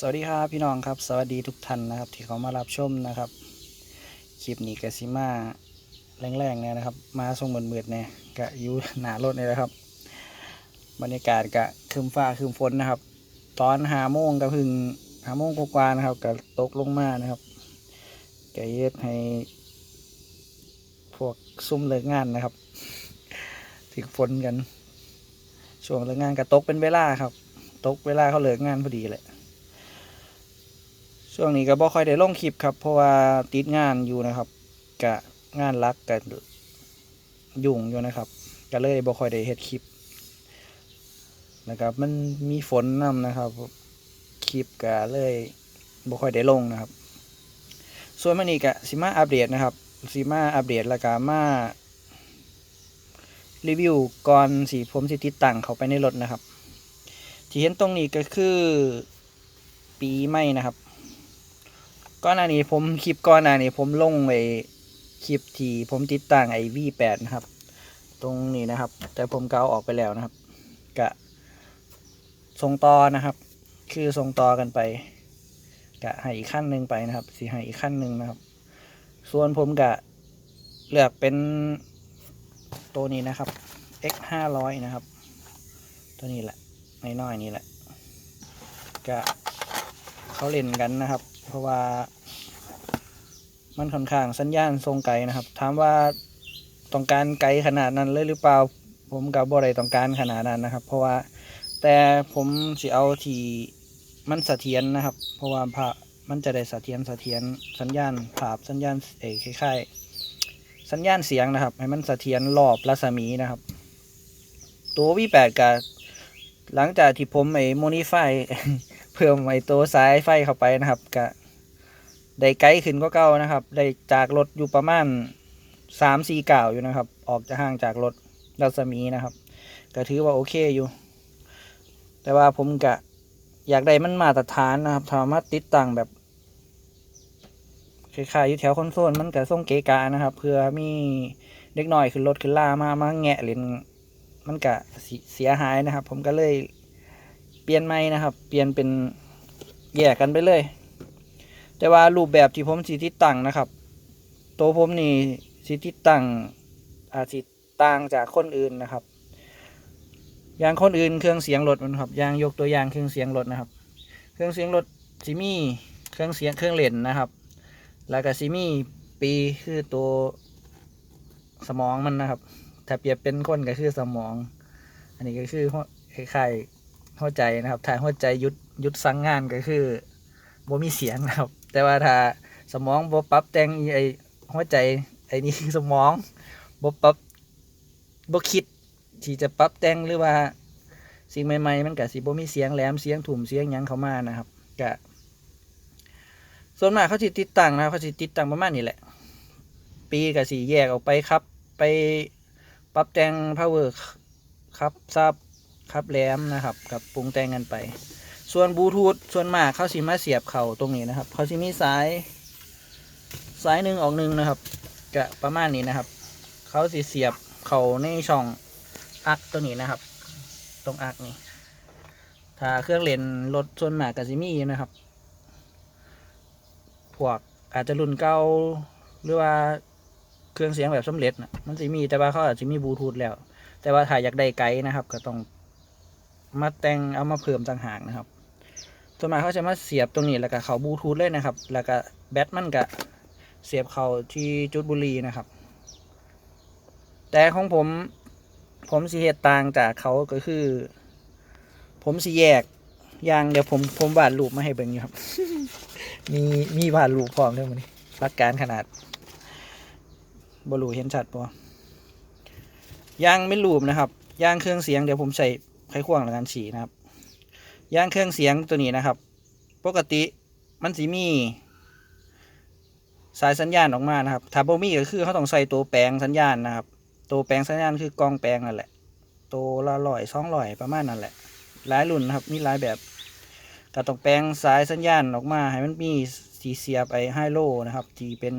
สวัสดีครับพี่น้องครับ สวัสดีทุกท่านนะครับ ที่เขามารับชมนะครับคลิปนี้กสิมาแรงๆเนี่ยนะครับ มาส่งเหมืดๆเนี่ยกะอยู่หนารถเนี่ยนะครับ บรรยากาศกะคืมฟ้าคืมฝนนะครับ ตอนหาโมงก็เพึ่งหาโมงกว่านะครับก็ตกลงมานะครับกะเย็ดให้ พวกซุ่มเลิกงานนะครับถึงฝนกัน ช่วงเลิกงานก็ตกเป็นเวลาครับ ตกเวลาเขาเลิกงานพอดีแหละ ช่วงนี้ก็บ่ค่อยได้ลงคลิปครับ เพราะว่าติดงานอยู่นะครับกะงานรักกะยุ่งอยู่นะครับก็เลยบ่ค่อยได้เฮ็ดคลิปนะครับ มันมีฝนนํนะครับ คลิปก็เลยบ่ค่อยได้ลงนะครับ ส่วนมันนี้ก็สิมาอัปเดตนะครับสิมาอัปเดตแล้วก็มารีวิวก่อนสิผมสิติดตั้งเข้าไปในรถนะครับ ที่เห็นตรงนี้ก็คือปีใหม่นะครับ ก่อนหน้านี้ผมคลิปก่อนหน้านี้ผมลงไว้คลิปที่ผมติดตั้งไอ้ V8 นะครับ ตรงนี้นะครับ แต่ผมก็เอาออกไปแล้วนะครับกะส่งต่อนะครับ คือส่งต่อกันไปกะให้อีกขั้นหนึ่งไปนะครับสีให้อีกขั้นหนึ่งนะครับ ส่วนผมกะเลือกเป็นตัวนี้นะครับ X 500นะครับ ตัวนี้แหละน้อยๆนี่แหละกะเขาเล่นกันนะครับ เพราะว่า มันค่อนข้างสัญญาณทรงไกลนะครับ ถามว่าต้องการไกลขนาดนั้นเลยหรือเปล่า ผมกับบ่ได้ต้องการขนาดนั้นนะครับ เพราะว่าแต่ผมสิเอาที่มันเสถียรนะครับ เพราะว่าภาพมันจะได้เสถียรเสถียรสัญญาณภาพสัญญาณเอยคล้ายๆสัญญาณเสียงนะครับ ให้มันเสถียรรอบรัศมีนะครับ ตัว V8 กับหลังจากที่ผมไอ้โมนิฟายเพิ่มไอ้ตัวสายไฟเข้าไปนะครับก็ ได้ไกลขึ้นก็เก่านะครับ ได้จากรถอยู่ประมาณสามสี่เก่าอยู่นะครับ ออกจะห่างจากรถรัศมีนะครับ ก็ถือว่าโอเคอยู่ แต่ว่าผมกะอยากได้มันมาตรฐานนะครับสามารถติดตั้งแบบคล้ายๆอยู่แถวคอนโซลมันก็ส่งเกกะนะครับ เพื่อมีเด็กหน่อยขึ้นรถขึ้นล่ามามาแงะเหรียญมันกะเสียหายนะครับ ผมก็เลยเปลี่ยนใหม่นะครับ เปลี่ยนเป็นแยกกันไปเลย แต่ว่ารูปแบบที่ผมสิติดตั้งนะครับ ตัวผมนี่สิติดตั้งอาจสิต่างจากคนอื่นนะครับ อย่างคนอื่นเครื่องเสียงรถมันครับอย่างยกตัวอย่างเครื่องเสียงรถนะครับ เครื่องเสียงรถซิมี่เครื่องเสียงเครื่องเล่นนะครับ แล้วก็ซิมี่ปีคือตัวสมองมันนะครับ ถ้าเปรียบเป็นคนก็คือสมอง อันนี้ก็คือคล้ายๆหัวใจนะครับถ้าหัวใจยุดยุดสั่งงานก็คือบ่มีเสียงนะครับแต่ว่าถ้าสมองบ่ปรับแต่งไอหัวใจไอ้นี่สมองบ่ปรับบ่คิดที่จะปรับแต่งหรือว่า สิ่งใหม่ๆ มันก็สิบ่มีเสียงแหลมเสียงถุ่มเสียงหยังเข้ามานะครับก็ส่วนมากเขาสิติดตั้งนะเขาสิติดตั้งประมาณนี้แหละ ปีก็สิแยกออกไปครับ ไปปรับแต่ง power ครับซับครับแหลมนะครับ กับปรุงแต่งกันไป ส่วนบลูทูธส่วนมากเขาสิมาเสียบเข่าตรงนี้นะครับเขาสิมีสายสายหนึ่งออกหนึ่งนะครับกะประมาณนี้นะครับเขาสิเสียบเข่าในช่องอักตัวนี้นะครับ ตรงอักนี่ถ้าเครื่องเล่นรถส่วนมากก็สิมีนะครับพวกอาจจะรุ่นเก่าหรือว่าเครื่องเสียงแบบสำเร็จนะมันสิมีแต่ว่าเขาอาจจะมีบลูทูธแล้ว แต่ว่าถ้าอยากได้ไกด์นะครับ ก็ต้องมาแต่งเอามาเพิ่มต่างหากนะครับ ส่วนมากเขาจะมาเสียบตรงนี้แล้วก็เขาบลูทูธเลยนะครับ แล้วก็แบตมันก็เสียบเข้าที่จุดบุหรีนะครับ แต่ของผมผมสิเหตุต่างจากเขาก็คือ ผมสิแยกยางเดี๋ยวผมผมวาดรูปมาให้เบิ่งอยู่ครับ มีมีวาดรูปพร้อมด้วยมันนี้รักการขนาดบรูเห็นชัดปะยางไม่ลูบนะครับยางเครื่องเสียงเดี๋ยวผมใส่ไขควงแล้วกันฉีนะครับ ยางเครื่องเสียงตัวนี้นะครับ ปกติมันสีมี สายสัญญาณออกมานะครับถ้าบ่มีก็คือเขาต้องใส่ตัวแปลงสัญญาณนะครับ ตัวแปลงสัญญาณคือกองแปลงนั่นแหละตัวละร้อยสองร้อยประมาณนั่นแหละ หลายรุ่นนะครับมีหลายแบบก็ต้องแปลงสายสัญญาณออกมาให้มันมีสีเสียบไอ้ไฮโลนะครับที่เป็น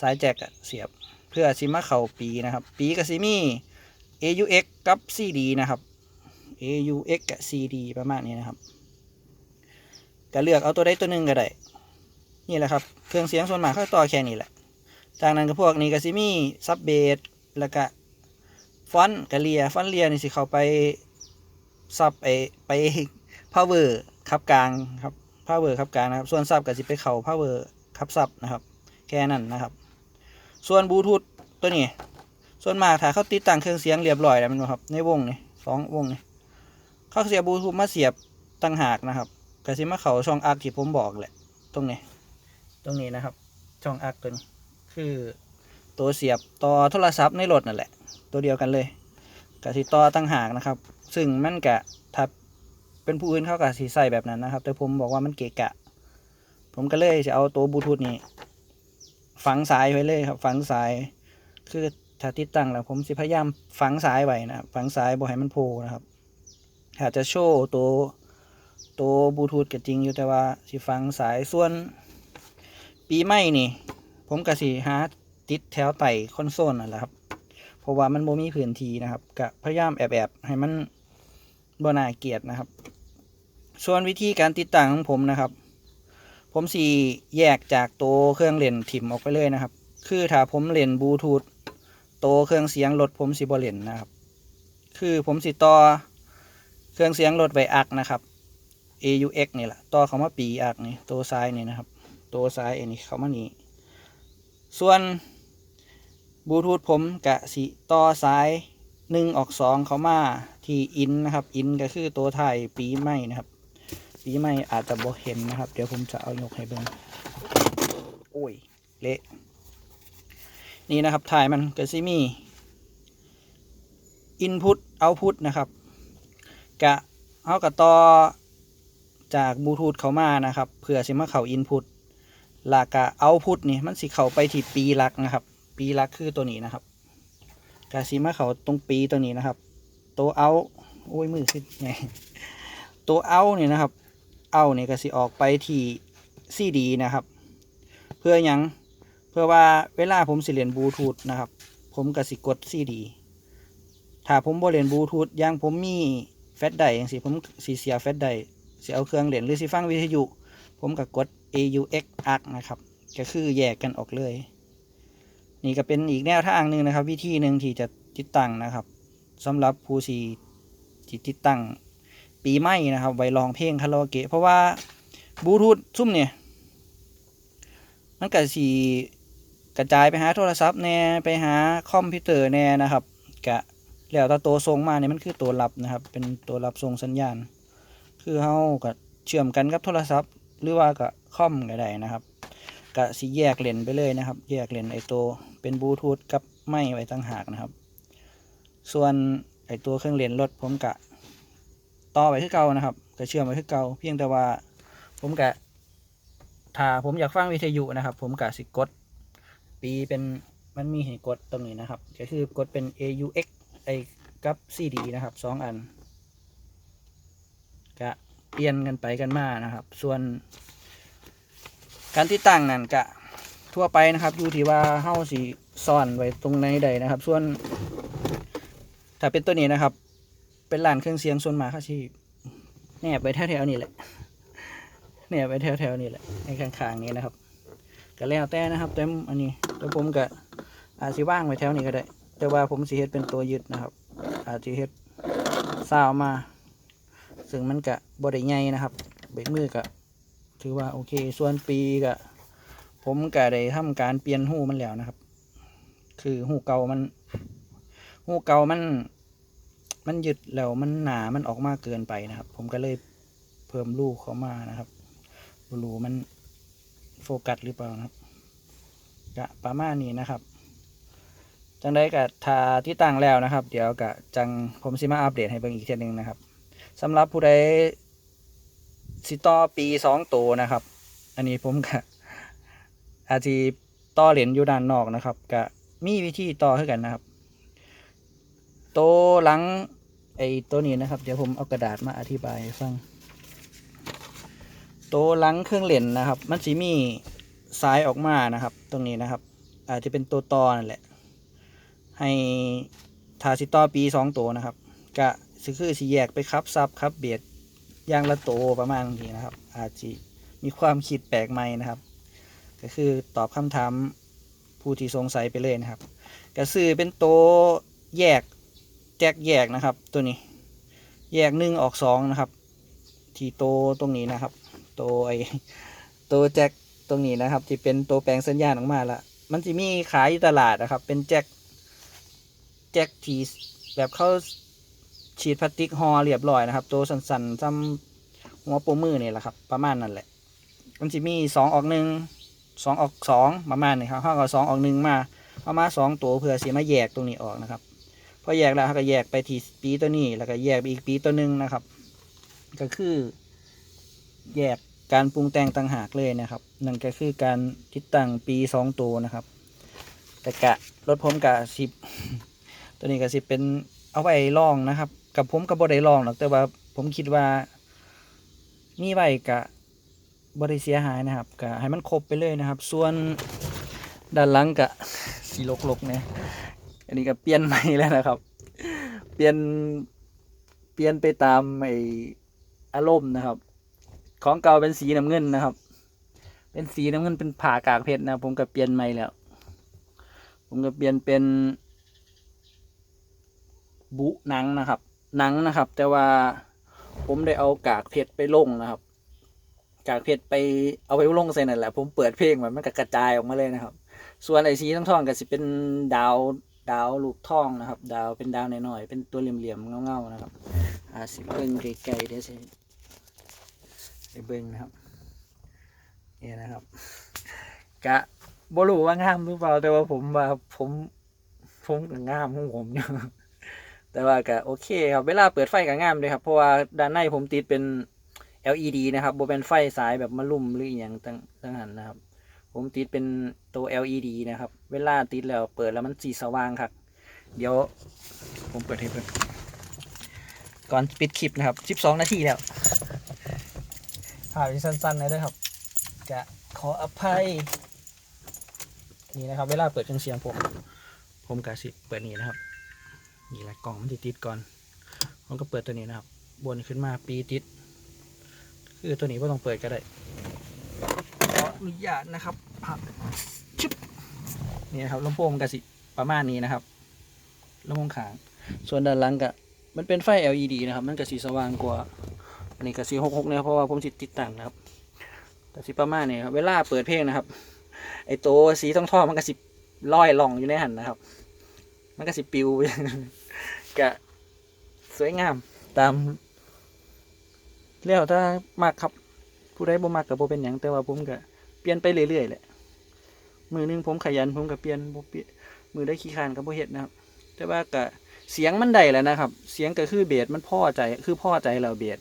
สายแจ็คเสียบ เพื่อซิมาเข่าปีนะครับ ปีกับซิมี AUX กับ CD นะครับ AUX กับ CD ประมาณนี้นะครับก็เลือกเอาตัวใดตัวหนึ่งก็ได้ นี่แหละครับ เครื่องเสียงส่วนมากเขาต่อแค่นี้แหละ จากนั้นก็พวกนี้ก็สิมี่ซับเบสแล้วก็ฟอนต์กะเลียฟอนต์เลียนี่สิเข้าไปซับไปไปพาวเวอร์ขับกลางครับพาวเวอร์ขับกลางนะครับ ส่วนซับก็สิไปเข้าพาวเวอร์ขับซับนะครับ แค่นั้นนะครับ ส่วนบลูทูธตัวนี้ ส่วนมากถ้าเขาติดตั้งเครื่องเสียงเรียบร้อยแล้วมันบ่ครับ ในวงนี่สองวงนี่ เขาเสียบบลูทูธมาเสียบตั้งหากนะครับก็สิมาเขาช่องอักที่ผมบอกแหละ ตรงนี้ ตรงนี้นะครับ ช่องอักตัวนี้คือ ตัวเสียบต่อโทรศัพท์ในรถนั่นแหละ ตัวเดียวกันเลยกับที่ต่อตั้งหากนะครับ ซึ่งมันกะถ้าเป็นผู้อื่นเขากับสีใส่แบบนั้นนะครับ แต่ผมบอกว่ามันเกะกะ ผมก็เลยจะเอาตัวบลูทูธนี้ฝังสายไว้เลยครับ ฝังสาย คือถ้าติดตั้งแล้วผมสิพยายามฝังสายไว้นะครับฝังสายบ่ให้มันโผล่นะครับ อาจจะโชว์ตัวตัวบลูทูธก็จริงอยู่แต่ว่าสิฝังสายส่วน ปีใหม่นี่ ผมก็สิหาติดแถวไต่คอนโซลนั่นแหละครับ เพราะว่ามันบ่มีพื้นที่นะครับก็พยายามแอบๆให้มันบนาเกียดนะครับ ส่วนวิธีการติดตั้งของผมนะครับ ผมสี่แยกจากตัวเครื่องเล่นถิ่มออกไปเลยนะครับ คือถ้าผมเล่นบลูทูธตัวเครื่องเสียงรถผมสิบ่เล่นนะครับ คือผมสิต่อ เครื่องเสียงรถไวอักนะครับ AUX นี่แหละต่อเขามาปีอักนี่ตัวซ้ายนี่นะครับ ตัวซ้ายอันนี้เขามานี่ส่วนบลูทูธผมกะสิต่อสายหนึ่งออกสองเขามาที่อินนะครับอินก็คือตัวไทยปีใหม่นะครับ ปีใหม่อาจจะบ่เห็นนะครับ เดี๋ยวผมจะเอายกให้เบิ่งโอ้ยเละนี่นะครับถ่ายมันก็สิมีอินพุตเอาพุตนะครับ กะเอากับต่อจากบลูทูธเขามานะครับเพื่อสิมาเข้าอินพุตลากะเอาพุทนี่มันสิเข้าไปที่ปีลักนะครับ ปีลักคือตัวนี้นะครับกาสิมาเขาตรงปีตัวนี้นะครับ ตัวเอาโอ้ยมือขึ้นไงตัวเอาเนี่ยนะครับ เอาเนี่ยก็สิออกไปที่ซีดีนะครับ เพื่อยังเพื่อว่าเวลาผมสิเรียนบลูทูธนะครับ ผมก็สิกดซีดีถ้าผมบ่เรียนบลูทูธย่างผมมี แฟลชไดร์อย่างสิผมสิเสียแฟลชไดร์สิเอาเครื่องเล่นหรือสิฟังวิทยุ ผมก็กด AUX ARC นะครับ ก็คือแยกกันออกเลย นี่ก็เป็นอีกแนวทางหนึ่งนะครับ วิธีหนึ่งที่จะติดตั้งนะครับสำหรับผู้ที่ที่ติดตั้งปีใหม่นะครับไว้ลองเพลงคาราโอเกะเพราะว่าบลูทูธซุ่มเนี่ยมันก็สีกระจายไปหาโทรศัพท์แน่ไปหาคอมพิวเตอร์แน่นะครับกะ แล้วแต่ตัวทรงมาเนี่ยมันคือตัวรับนะครับ เป็นตัวรับส่งสัญญาณ คือเฮาก็เชื่อมกันกับโทรศัพท์ หรือว่ากับคอมก็ได้นะครับก็สิแยกเลนไปเลยนะครับ แยกเลนไอตัวเป็นบลูทูธกับไม่ไว้ต่างหากนะครับ ส่วนไอตัวเครื่องเล่นรถผมกะต่อไปคือเก่านะครับก็เชื่อมไปคือเก่าเพียงแต่ว่าผมกะถ้าผมอยากฟังวิทยุนะครับ ผมกะสิกด ปีเป็นมันมีให้กดตรงนี้นะครับ ก็คือกดเป็น AUX ไอ้กับ CD นะครับสองอันกะเปลี่ยนกันไปกันมานะครับ ส่วน การติดตั้งนั่นกะทั่วไปนะครับอยู่ที่ว่าเฮาสิซ่อนไว้ตรงไหนใดนะครับ ส่วน ถ้าเป็นตัวนี้นะครับ เป็นร้านเครื่องเสียงส่วนมากเขาสิแนบไว้แถวๆนี้แหละแนบไว้แถวๆนี้แหละในข้างๆนี้นะครับก็แล้วแต่นะครับแต่อันนี้แต่ผมก็อาจสิว่างไว้แถวนี้ก็ได้ แต่ว่าผมสิเฮ็ดเป็นตัวยึดนะครับ อาจสิเฮ็ดซาวมา ซึ่งมันกะบริใหญ่นะครับเบรมือกะถือว่าโอเค ส่วนปีกะผมกะได้ทำการเปลี่ยนหูมันแล้วนะครับ คือหูเก่ามันหูเก่ามัน มันยึดแล้วมันหนา มันออกมาเกินไปนะครับ ผมก็เลยเพิ่มลูกเข้ามานะครับรูมันโฟกัสหรือเปล่านะครับกะประมาณนี้นะครับ จังได้กะทาที่ตั้งแล้วนะครับ เดี๋ยวกะจังผมสิมาอัปเดตให้เบิ่งอีกเทีนึงนะครับสำหรับผู้ใดสิต่อปีสองตัวนะครับ อันนี้ผมก็อาจจะต่อเหรียญอยู่ด้านนอกนะครับก็มีวิธีต่อให้กันนะครับ ตัวหลังไอ้ตัวนี้นะครับ เดี๋ยวผมเอากระดาษมาอธิบายให้ฟังตัวหลังเครื่องเหรียญนะครับ มันสีมีสายออกมานะครับ ตรงนี้นะครับ อาจจะเป็นตัวต่อนั่นแหละ ให้ทาสิต่อปีสองตัวนะครับก็คือสีแยกไปครับซับครับเบียดย่างละโตประมาณนี้นะครับ อาจจะมีความคิดแปลกใหม่นะครับ ก็คือตอบคำถามผู้ที่สงสัยไปเลยนะครับก็ซื้อเป็นโตแยกแจกแยกนะครับ ตัวนี้ แยกหนึ่งออกสองนะครับ ที่โตตรงนี้นะครับ โตไอโตแจ็คตรงนี้นะครับที่เป็นโตแปลงสัญญาณออกมาละมันจะมีขายอยู่ตลาดนะครับ เป็นแจ็ค แจ็คทีแบบเขาฉีดพลาสติกห่อเรียบร้อยนะครับ ตัวสันๆซ้ำหัวโปมือนี่แหละครับ ประมาณนั้นแหละ มันจะมีสองออกหนึ่งสองออกสองประมาณนี้ครับห้ากับสองออกหนึ่งมาเอามาสองตัวเพื่อสีมาแยกตรงนี้ออกนะครับพอแยกแล้วก็แยกไปทีปีตัวนี้ แล้วก็แยกไปอีกปีตัวหนึ่งนะครับ ก็คือ แยกการปรุงแต่งต่างหากเลยนะครับนั่นก็คือการติดตั้งปีสองตัวนะครับ แต่กะรถผมกะสิบ ตัวนี้กะสิเป็นเอาไว้ลองนะครับ กับผมกับบได้ลองหรอกแต่ว่าผมคิดว่า มีไว้กะบริเสียหายนะครับกะให้มันครบไปเลยนะครับ ส่วนด้านหลังกะสีลกๆเนี่ยอันนี้ก็เปลี่ยนใหม่แล้วนะครับ เปลี่ยนเปลี่ยนไปตามไออารมณ์นะครับ ของเก่าเป็นสีน้ำเงินนะครับ เป็นสีน้ำเงินเป็นผ่ากากเพชรนะ ผมก็เปลี่ยนใหม่แล้ว ผมก็เปลี่ยนเป็น บุหนังนะครับหนังนะครับ แต่ว่าผมได้เอากากเพชรไปลงนะครับ กากเพชรไปเอาไปลงใส่นั่นแหละ ผมเปิดเพลงมันมันก็กระจายออกมาเลยนะครับ ส่วนไอสีทองทองๆก็สิเป็นดาวดาวลูกทองนะครับ ดาวเป็นดาวหน่อยๆเป็นตัวเหลี่ยมๆเงาๆนะครับอ่าสิเบิ่งไกลๆเดี๋ยวสิไปเบิ่งนะครับนี่นะครับกะบรูว่างามหรือเปล่าแต่ว่าผมว่าผมผมงามของผมอยู่ แต่ว่าก็โอเคครับ เวลาเปิดไฟก็งามเลยครับ เพราะว่าด้านในผมติดเป็น LED นะครับบ่เป็นไฟสายแบบมาลุ่มหรืออหย่างต่างต่างหันนะครับ ผมติดเป็นตัว LED นะครับ เวลาติดแล้วเปิดแล้วมันสีสว่างครับ เดี๋ยวผมเปิดให้เพื่อนก่อนปิดคลิปนะครับ 12 นาทีแล้วถ่ายสั้นๆเลยด้วยครับ จะขออภัย นี่นะครับ เวลาเปิดเครื่องเสียงผม ผมกะสิเปิดนี่นะครับ นี่แหละกล่องมันติดติดก่อนผมก็เปิดตัวนี้นะครับบนขึ้นมาปีติด คือตัวนี้ไม่ต้องเปิดก็ได้ขออนุญาตนะครับพับชึบนี่นะครับลำโพงกระสิประมาณนี้นะครับลำโพงขาง ส่วนด้านหลังก็มันเป็นไฟ LED นะครับ มันกระสีสว่างกว่าอันนี้กระสีหกหกนะครับเพราะว่าผมสิดติดตั้งนะครับกระสีประมาณนี้ครับเวลาเปิดเพลงนะครับ ไอตัวสีทองทอมันกระสิลอยล่องอยู่ในหันนะครับ มันก็สิปิว กะสวยงามตามแล้วถ้ามากครับผู้ใดบ่มักกับบ่เป็นหยังแต่ว่าผมก็เปลี่ยนไปเรื่อยๆแหละมือหนึงผมขยันผมก็เปลี่ยนบ่เปลี่ยนมือได้ขี้คานก็บ่เฮ็ดนะครับ แต่ว่าก็เสียงมันได้แหล้วนะครับ เสียงก็คือเบสมันพ่อใจคือพ่อใจแล้วเบส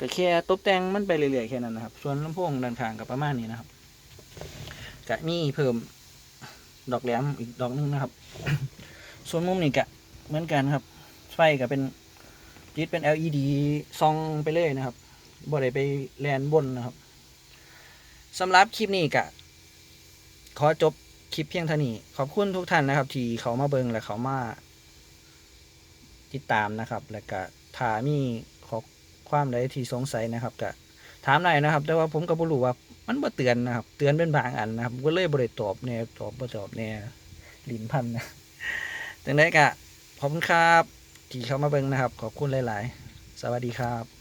ก็แค่ตบแต่งมันไปเรื่อยๆแค่นั้นนะครับ ส่วนลำโพงด้านข้างก็ประมาณนี้นะครับก็มีเพิ่มดอกแหลมอีกดอกหนึงนะครับ ส่วนมุมนี่ก็ เหมือนกันครับ ไฟก็เป็นติดเป็น LED ซองไปเลยนะครับบ่ได้ไปแลนบนนะครับสำหรับคลิปนี้กะขอจบคลิปเพียงเท่านี้ ขอบคุณทุกท่านนะครับ ที่เขามาเบิงและเขามาติดตามนะครับ และก็ถามีขอความใดที่สงสัยนะครับกะถามหน่อยนะครับ แต่ว่าผมก็บ่รู้ว่ามันบ่เตือนนะครับ เตือนเป็นบางอันนะครับ ก็เลยบ่ได้ตอบแน่ตอบบ่ตอบแน่ลิ้นพันนะจังไดกะ ขอบคุณครับ ที่เข้ามาเบิงนะครับ ขอบคุณหลาย ๆ สวัสดีครับ